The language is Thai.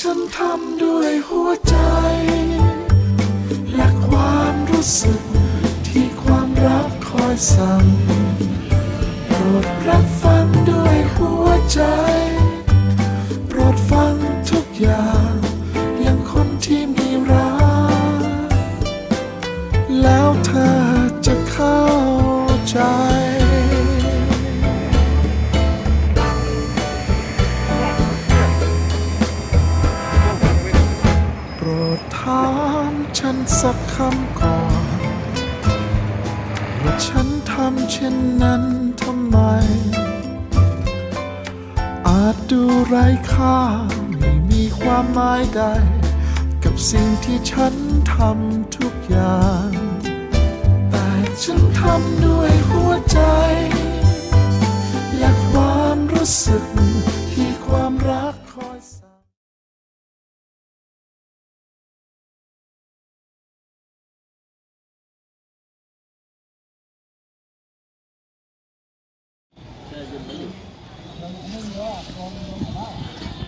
ฉันทำด้วยหัวใจ และความรู้สึกที่ความรักคอยสั่งโปรดรับฟังด้วยหัวใจ โปรดฟังทุกอย่างอย่างคนที่มีรักแล้วเธอจะเข้าใจามฉันสักคำก่อนว่าฉันทำเช่นนั้นทำไม อาจดูไร้ค่าไม่มีความหมายใด กับสิ่งที่ฉันทำทุกอย่าง แต่ฉันทำด้วยหัวใจ และความรู้สึก 没有，没 ini 有啊